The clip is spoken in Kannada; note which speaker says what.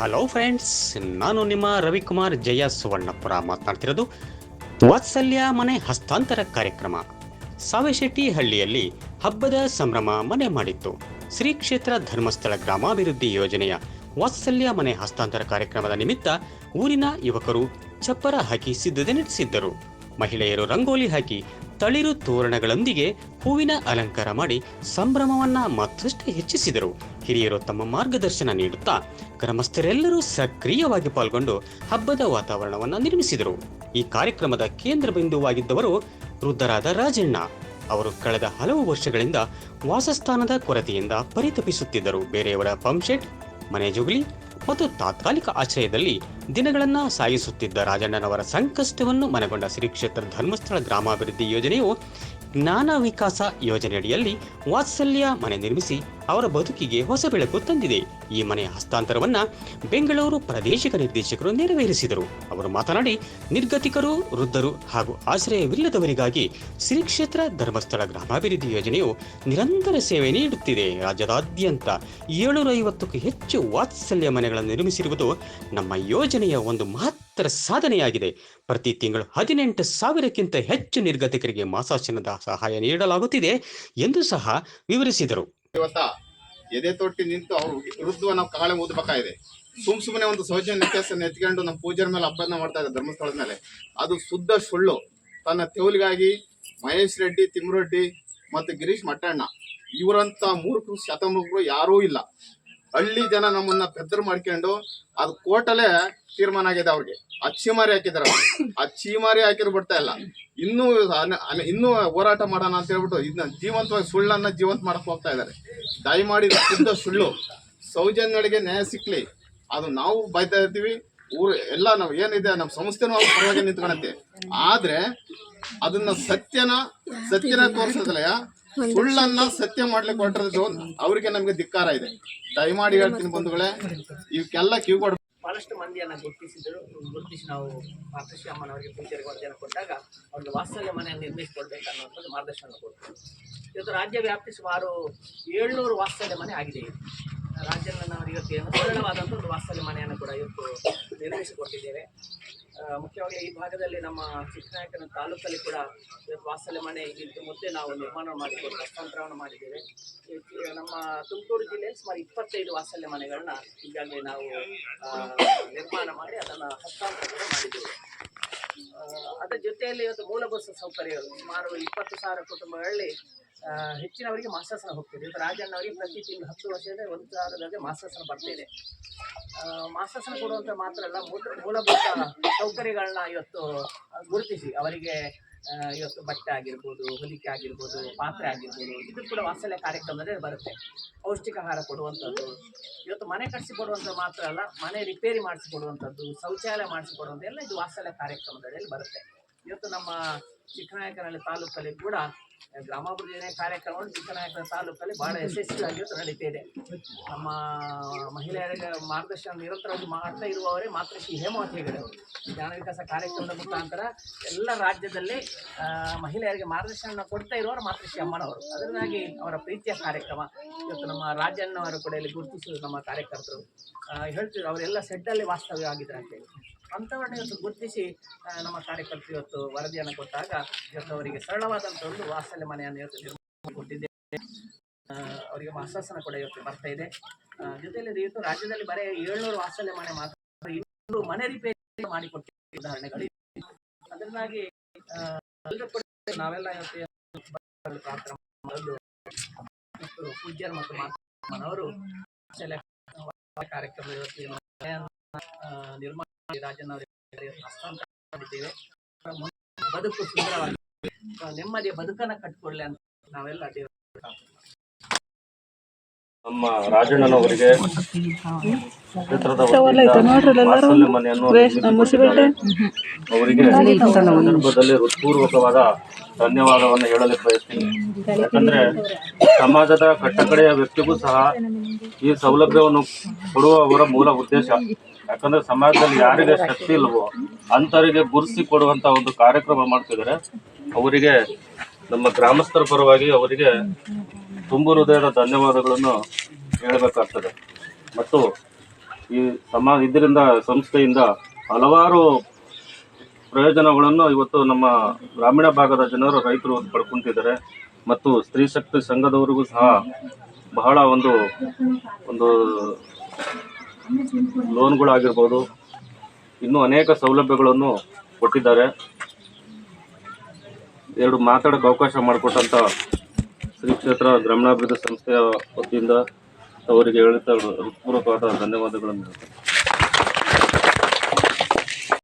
Speaker 1: ಹಲೋ ಫ್ರೆಂಡ್ಸ್ ನಾನು ನಿಮ್ಮ ರವಿಕುಮಾರ್ ಜಯ ಸುವರ್ಣಪುರ ಮಾತನಾಡ್ತಿರೋದು ವಾತ್ಸಲ್ಯ ಮನೆ ಹಸ್ತಾಂತರ ಕಾರ್ಯಕ್ರಮ. ಸಾವೆಶೆಟ್ಟಿ ಹಳ್ಳಿಯಲ್ಲಿ ಹಬ್ಬದ ಸಂಭ್ರಮ ಮನೆ ಮಾಡಿತ್ತು. ಶ್ರೀ ಕ್ಷೇತ್ರ ಧರ್ಮಸ್ಥಳ ಗ್ರಾಮಾಭಿವೃದ್ಧಿ ಯೋಜನೆಯ ವಾತ್ಸಲ್ಯ ಮನೆ ಹಸ್ತಾಂತರ ಕಾರ್ಯಕ್ರಮದ ನಿಮಿತ್ತ ಊರಿನ ಯುವಕರು ಚಪ್ಪರ ಹಾಕಿ ಸಿದ್ಧತೆ ನಡೆಸಿದ್ದರು. ಮಹಿಳೆಯರು ರಂಗೋಲಿ ಹಾಕಿ ತಳಿರು ತೋರಣಗಳೊಂದಿಗೆ ಹೂವಿನ ಅಲಂಕಾರ ಮಾಡಿ ಸಂಭ್ರಮವನ್ನ ಮತ್ತಷ್ಟು ಹೆಚ್ಚಿಸಿದರು. ಹಿರಿಯರು ತಮ್ಮ ಮಾರ್ಗದರ್ಶನ ನೀಡುತ್ತಾ ಗ್ರಾಮಸ್ಥರೆಲ್ಲರೂ ಸಕ್ರಿಯವಾಗಿ ಪಾಲ್ಗೊಂಡು ಹಬ್ಬದ ವಾತಾವರಣವನ್ನು ನಿರ್ಮಿಸಿದರು. ಈ ಕಾರ್ಯಕ್ರಮದ ಕೇಂದ್ರ ಬಿಂದುವಾಗಿದ್ದವರು ವೃದ್ಧರಾದ ರಾಜಣ್ಣ. ಅವರು ಕಳೆದ ಹಲವು ವರ್ಷಗಳಿಂದ ವಾಸಸ್ಥಾನದ ಕೊರತೆಯಿಂದ ಪರಿತಪಿಸುತ್ತಿದ್ದರು. ಬೇರೆಯವರ ಪಂಪ್ಶೆಟ್ ಮನೆ ಜುಗಲಿ ಮತ್ತು ತಾತ್ಕಾಲಿಕ ಆಶ್ರಯದಲ್ಲಿ ದಿನಗಳನ್ನ ಸಾಯಿಸುತ್ತಿದ್ದ ರಾಜಣ್ಣನವರ ಸಂಕಷ್ಟವನ್ನು ಮನಗೊಂಡ ಶ್ರೀ ಕ್ಷೇತ್ರ ಧರ್ಮಸ್ಥಳ ಗ್ರಾಮಾಭಿವೃದ್ಧಿ ಯೋಜನೆಯು ಜ್ಞಾನ ವಿಕಾಸ ಯೋಜನೆಯಡಿಯಲ್ಲಿ ವಾತ್ಸಲ್ಯ ಮನೆ ನಿರ್ಮಿಸಿ ಅವರ ಬದುಕಿಗೆ ಹೊಸ ಬೆಳಕು ತಂದಿದೆ. ಈ ಮನೆಯ ಹಸ್ತಾಂತರವನ್ನ ಬೆಂಗಳೂರು ಪ್ರಾದೇಶಿಕ ನಿರ್ದೇಶಕರು ನೆರವೇರಿಸಿದರು. ಅವರು ಮಾತನಾಡಿ, ನಿರ್ಗತಿಕರು, ವೃದ್ಧರು ಹಾಗೂ ಆಶ್ರಯವಿಲ್ಲದವರಿಗಾಗಿ ಶ್ರೀ ಕ್ಷೇತ್ರ ಧರ್ಮಸ್ಥಳ ಗ್ರಾಮಾಭಿವೃದ್ಧಿ ಯೋಜನೆಯು ನಿರಂತರ ಸೇವೆ ನೀಡುತ್ತಿದೆ. ರಾಜ್ಯದಾದ್ಯಂತ ಏಳುನೂರ ಐವತ್ತಕ್ಕೂ ಹೆಚ್ಚು ವಾತ್ಸಲ್ಯ ಮನೆಗಳನ್ನು ನಿರ್ಮಿಸಿರುವುದು ನಮ್ಮ ಯೋಜನೆಯ ಒಂದು ಮಹತ್ತರ ಸಾಧನೆಯಾಗಿದೆ. ಪ್ರತಿ ತಿಂಗಳು ಹದಿನೆಂಟು ಸಾವಿರಕ್ಕಿಂತ ಹೆಚ್ಚು ನಿರ್ಗತಿಕರಿಗೆ ಮಾಸಾಶನದ ಸಹಾಯ ನೀಡಲಾಗುತ್ತಿದೆ ಎಂದು ಸಹ ವಿವರಿಸಿದರು.
Speaker 2: ಎದೆ ತೊಟ್ಟಿ ನಿಂತು ಅವರು ವಿರುದ್ಧ ನಾವು ಕಾಳೆ ಓದಬೇಕಾಗಿದೆ ಸುಮ್ ಸುಮ್ಮನೆ ಒಂದು ಸೌಜನ್ಯ ವ್ಯತ್ಯಾಸನ ಎತ್ಕೊಂಡು ನಮ್ಮ ಪೂಜಾರ ಮೇಲೆ ಹಬ್ಬನ ಮಾಡ್ತಾ ಇದ್ದಾರೆ ಧರ್ಮಸ್ಥಳದ ಮೇಲೆ. ಅದು ಶುದ್ಧ ಸುಳ್ಳು. ತನ್ನ ತೆವಲಿಗಾಗಿ ಮಹೇಶ್ ರೆಡ್ಡಿ ತಿಮ್ಮರೆಡ್ಡಿ ಮತ್ತು ಗಿರೀಶ್ ಮಟ್ಟಣ್ಣ ಇವರಂತ ಮೂರ್ಖರು ಶತಮೂರ್ಖರು ಯಾರೂ ಇಲ್ಲ. ಹಳ್ಳಿ ಜನ ನಮ್ಮನ್ನ ಪೆದ್ದರು ಮಾಡ್ಕೊಂಡು ಅದು ಕೋರ್ಟಲ್ಲೇ ತೀರ್ಮಾನ ಆಗಿದೆ ಅವ್ರಿಗೆ. ಅಚ್ಚಿಮಾರಿ ಚೀಮಾರಿ ಹಾಕಿದಾರೆ ಅಚ್ಚಿಮಾರಿ ಹಾಕಿದ್ರು ಬಿಡ್ತಾ ಇಲ್ಲ. ಇನ್ನೂ ಇನ್ನೂ ಹೋರಾಟ ಮಾಡೋಣ ಅಂತ ಹೇಳ್ಬಿಟ್ಟು ಇದನ್ನ ಜೀವಂತವಾಗಿ ಸುಳ್ಳನ್ನ ಜೀವಂತ ಮಾಡಕ್ ಹೋಗ್ತಾ ಇದ್ದಾರೆ. ದಯಮಾಡಿ ಶುದ್ಧ ಸುಳ್ಳು. ಸೌಜನ್ಯಗಳಿಗೆ ನ್ಯಾಯ ಸಿಕ್ಲಿ. ಅದು ನಾವು ಬೈತಾ ಇರ್ತೀವಿ. ಊರು ಎಲ್ಲ ನಾವು ಏನಿದೆ ನಮ್ಮ ಸಂಸ್ಥೆನೂ ಅವ್ರ ಪರವಾಗಿ ನಿಂತ್ಕೊಳತ್ತೆ. ಆದ್ರೆ ಅದನ್ನ ಸತ್ಯನ ಸತ್ಯನ ತೋರಿಸೋದಿಲ್ಲ ಸುಳ್ಳನ್ನ ಸತ್ಯ ಮಾಡ್ಲಿಕ್ಕೆ ಹೊರಟಿರೋದು ಅವರಿಗೆ ನಮ್ಗೆ ಧಿಕ್ಕಾರ ಇದೆ. ದಯಮಾಡಿ ಹೇಳ್ತೀನಿ ಬಂಧುಗಳೇ, ಇವಕ್ಕೆಲ್ಲ ಕಿವಿ
Speaker 3: ಬಹಳಷ್ಟು ಮಂದಿಯನ್ನ ಗುರುತಿಸಿದ್ರು. ಗುರುತಿಸಿ ನಾವು ಮಾತೃಶ್ರೀ ಅಮ್ಮನವರಿಗೆ ಪೂಜೆಗೆ ಕೊಡ್ತೇನೆ ಕೊಟ್ಟಾಗ ಅವ್ರಿಗೆ ವಾತ್ಸಲ್ಯ ಮನೆಯನ್ನು ನಿರ್ಮಿಸಿಕೊಡ್ಬೇಕನ್ನುವಂಥದ್ದು ಮಾರ್ಗದರ್ಶನ ಕೊಟ್ಟರು ಇವತ್ತು ರಾಜ್ಯ ವ್ಯಾಪ್ತಿ ಸುಮಾರು ಏಳ್ನೂರು ವಾಸ್ತವ್ಯ ಮನೆ ಆಗಿದೆ. ರಾಜ್ಯದಲ್ಲಿ ನಾವು ಇವತ್ತು ಸರಳವಾದಂಥ ಒಂದು ವಾಸ್ತವ್ಯ ಮನೆಯನ್ನು ಕೂಡ ಇವತ್ತು ನಿರ್ಮಿಸಿಕೊಟ್ಟಿದ್ದೇವೆ. ಮುಖ್ಯವಾಗಿ ಈ ಭಾಗದಲ್ಲಿ ನಮ್ಮ ಚಿಕ್ಕನಾಯಕನ ತಾಲೂಕಲ್ಲಿ ಕೂಡ ವಾಸಲೆ ಮನೆ ಇದ್ದು ಮುದ್ದೆ ನಾವು ನಿರ್ಮಾಣ ಮಾಡಿಕೊಂಡು ಹಸ್ತಾಂತರವನ್ನು ಮಾಡಿದ್ದೇವೆ. ನಮ್ಮ ತುಮಕೂರು ಜಿಲ್ಲೆಯಲ್ಲಿ ಸುಮಾರು ಇಪ್ಪತ್ತೈದು ವಾಸಲ್ಯ ಮನೆಗಳನ್ನ ಈಗಾಗಲೇ ನಾವು ನಿರ್ಮಾಣ ಮಾಡಿ ಅದನ್ನು ಹಸ್ತಾಂತರ ಮಾಡಿದ್ದೇವೆ. ಅದರ ಜೊತೆಯಲ್ಲಿ ಇವತ್ತು ಮೂಲಭೂತ ಸೌಕರ್ಯಗಳು. ಸುಮಾರು ಇಪ್ಪತ್ತು ಸಾವಿರ ಕುಟುಂಬಗಳಲ್ಲಿ ಹೆಚ್ಚಿನವರಿಗೆ ಮಾಸ್ಟರ್ಸ್ನ ಹೋಗ್ತಿದೆ. ಇವತ್ತು ರಾಜಣ್ಣವರಿಗೆ ಪ್ರತಿ ತಿಂಗಳು ಹತ್ತು ವರ್ಷದ ಒಂದು ಸಾವಿರದವರೆಗೆ ಮಾಸಾಸನ ಬರ್ತಿದೆ. ಮಾಸ್ಟರ್ಸ್ನ ಕೊಡುವಂಥ ಮಾತ್ರ ಅಲ್ಲ ಮೂಲ- ಮೂಲಭೂತ ಸೌಕರ್ಯಗಳನ್ನ ಇವತ್ತು ಗುರುತಿಸಿ. ಅವರಿಗೆ ಇವತ್ತು ಬಟ್ಟೆ ಆಗಿರ್ಬೋದು ಹೊಲಿಕೆ ಆಗಿರ್ಬೋದು, ಪಾತ್ರೆ ಆಗಿರ್ಬೋದು, ಇದು ಕೂಡ ವಾತ್ಸಲ್ಯ ಕಾರ್ಯಕ್ರಮದಲ್ಲಿ ಬರುತ್ತೆ. ಪೌಷ್ಟಿಕ ಆಹಾರ ಕೊಡುವಂಥದ್ದು ಇವತ್ತು ಮನೆ ಕಟ್ಟಿಸಿಕೊಡುವಂಥದ್ದು ಮಾತ್ರ ಅಲ್ಲ, ಮನೆ ರಿಪೇರಿ ಮಾಡಿಸಿಕೊಡುವಂಥದ್ದು ಶೌಚಾಲಯ ಮಾಡಿಸಿಕೊಡುವಂಥ ಎಲ್ಲ ಇದು ವಾತ್ಸಲ್ಯ ಕಾರ್ಯಕ್ರಮದಲ್ಲಿ ಬರುತ್ತೆ. ಇವತ್ತು ನಮ್ಮ ಚಿಕ್ಕನಾಯಕನಹಳ್ಳಿ ತಾಲೂಕಲ್ಲಿ ಕೂಡ ಗ್ರಾಮಾಭಿವೃದ್ಧಿ ಯೋಜನೆ ಕಾರ್ಯಕ್ರಮಗಳು ಚಿಕ್ಕನಾಯಕನ ತಾಲೂಕಲ್ಲಿ ಬಹಳ ಯಶಸ್ವಿಯಾಗಿ ನಡೀತಾ ಇದೆ. ನಮ್ಮ ಮಹಿಳೆಯರಿಗೆ ಮಾರ್ಗದರ್ಶನ ನಿರಂತರವಾಗಿ ಮಾಡ್ತಾ ಇರುವವರೇ ಮಾತೃಶ್ರೀ ಹೇಮಾವತಿ ಹೆಗಡೆ ಅವರು. ಜ್ಞಾನ ವಿಕಾಸ ಕಾರ್ಯಕ್ರಮದ ಮುಖಾಂತರ ಎಲ್ಲ ರಾಜ್ಯದಲ್ಲಿ ಮಹಿಳೆಯರಿಗೆ ಮಾರ್ಗದರ್ಶನ ಕೊಡ್ತಾ ಇರುವವರು ಮಾತೃಶ್ರೀ ಅಮ್ಮನವರು. ಅದರಿಂದಾಗಿ ಅವರ ಪ್ರೀತಿಯ ಕಾರ್ಯಕ್ರಮ ಇವತ್ತು ನಮ್ಮ ರಾಜಣ್ಣವರು ಕೂಡ ಇಲ್ಲಿ ಗುರುತಿಸುವುದು ನಮ್ಮ ಕಾರ್ಯಕರ್ತರು. ಹೇಳ್ತಿದ್ರು, ಅವರೆಲ್ಲ ಸೆಡ್ಡಲ್ಲಿ ವಾಸ್ತವ್ಯ ಆಗಿದ್ರು ಅಂತೇಳಿ ಅಂಥವ್ರನ್ನ ಇವತ್ತು ಗುರುತಿಸಿ ನಮ್ಮ ಕಾರ್ಯಕರ್ತರು ಇವತ್ತು ವರದಿಯನ್ನು ಕೊಟ್ಟಾಗ ಇವತ್ತು ಅವರಿಗೆ ಸರಳವಾದಂಥ ಒಂದು ವಾತ್ಸಲ್ಯ ಮನೆಯನ್ನು ಇವತ್ತು ಕೊಟ್ಟಿದ್ದೇವೆ. ಅವರಿಗೆ ಆಶ್ವಾಸನ ಕೂಡ ಇವತ್ತು ಬರ್ತಾ ಇದೆ. ಜೊತೆಯಲ್ಲಿ ಇವತ್ತು ರಾಜ್ಯದಲ್ಲಿ ಬರೀ ಏಳ್ನೂರು ವಾತ್ಸಲ್ಯ ಮನೆ ಮಾತ್ರ ಇನ್ನೂರು ಮನೆ ರಿಪೇರಿ ಮಾಡಿಕೊಟ್ಟಿದ್ದ ಉದಾಹರಣೆಗಳು ಅದರಿಂದಾಗಿ ನಾವೆಲ್ಲ ಇವತ್ತು ಪೂಜ್ಯರು ಮತ್ತು ವಾತ್ಸಲ್ಯ ಕಾರ್ಯಕ್ರಮ ಇವತ್ತು ನಿರ್ಮಾಣ ರಾಜನವರಿಗೆ ಹಸ್ತಾಂತರ ಮಾಡಿದ್ದೇವೆ ಬದುಕು ಸುಂದರವಾಗಿ ನೆಮ್ಮದಿ ನೆಮ್ಮದಿಯ ಬದುಕನ್ನ ಕಟ್ಕೊಳ್ಳಿ ಅಂತ ನಾವೆಲ್ಲ ದೇವರ
Speaker 4: ನಮ್ಮ ರಾಜಣ್ಣನವರಿಗೆ. ಅವರಿಗೆ ಸಂದರ್ಭದಲ್ಲಿ ಹೃತ್ಪೂರ್ವಕವಾದ ಧನ್ಯವಾದವನ್ನು ಹೇಳಲು ಬಯಸ್ತೀನಿ. ಯಾಕಂದ್ರೆ ಸಮಾಜದ ಕಟ್ಟಕಡೆಯ ವ್ಯಕ್ತಿಗೂ ಸಹ ಈ ಸೌಲಭ್ಯವನ್ನು ಕೊಡುವ ಅವರ ಮೂಲ ಉದ್ದೇಶ. ಯಾಕಂದ್ರೆ ಸಮಾಜದಲ್ಲಿ ಯಾರಿಗೆ ಶಕ್ತಿ ಇಲ್ವೋ ಅಂತರಿಗೆ ಗುರುಸಿ ಕೊಡುವಂತ ಒಂದು ಕಾರ್ಯಕ್ರಮ ಮಾಡ್ತಿದ್ದಾರೆ. ಅವರಿಗೆ ನಮ್ಮ ಗ್ರಾಮಸ್ಥರ ಪರವಾಗಿ ಅವರಿಗೆ ತುಂಬು ಹೃದಯದ ಧನ್ಯವಾದಗಳನ್ನು ಹೇಳಬೇಕಾಗ್ತದೆ. ಮತ್ತು ಈ ಸಮ ಇದರಿಂದ, ಸಂಸ್ಥೆಯಿಂದ ಹಲವಾರು ಪ್ರಯೋಜನಗಳನ್ನು ಇವತ್ತು ನಮ್ಮ ಗ್ರಾಮೀಣ ಭಾಗದ ಜನರು, ರೈತರು ಪಡ್ಕೊಂತಿದ್ದಾರೆ. ಮತ್ತು ಸ್ತ್ರೀ ಶಕ್ತಿ ಸಂಘದವರಿಗೂ ಸಹ ಬಹಳ ಒಂದು ಒಂದು ಲೋನ್ಗಳಾಗಿರ್ಬೋದು. ಇನ್ನೂ ಅನೇಕ ಸೌಲಭ್ಯಗಳನ್ನು ಕೊಟ್ಟಿದ್ದಾರೆ. ಎರಡು ಮಾತಾಡೋಕ್ಕೆ ಅವಕಾಶ ಮಾಡಿಕೊಟ್ಟಂಥ ಶ್ರೀ ಕ್ಷೇತ್ರ ಗ್ರಾಮೀಣಾಭಿವೃದ್ಧಿ ಸಂಸ್ಥೆಯ ವತಿಯಿಂದ ಅವರಿಗೆ ಹೇಳುತ್ತಾ ಹೃತ್ಪೂರ್ವಕವಾದ ಧನ್ಯವಾದಗಳನ್ನು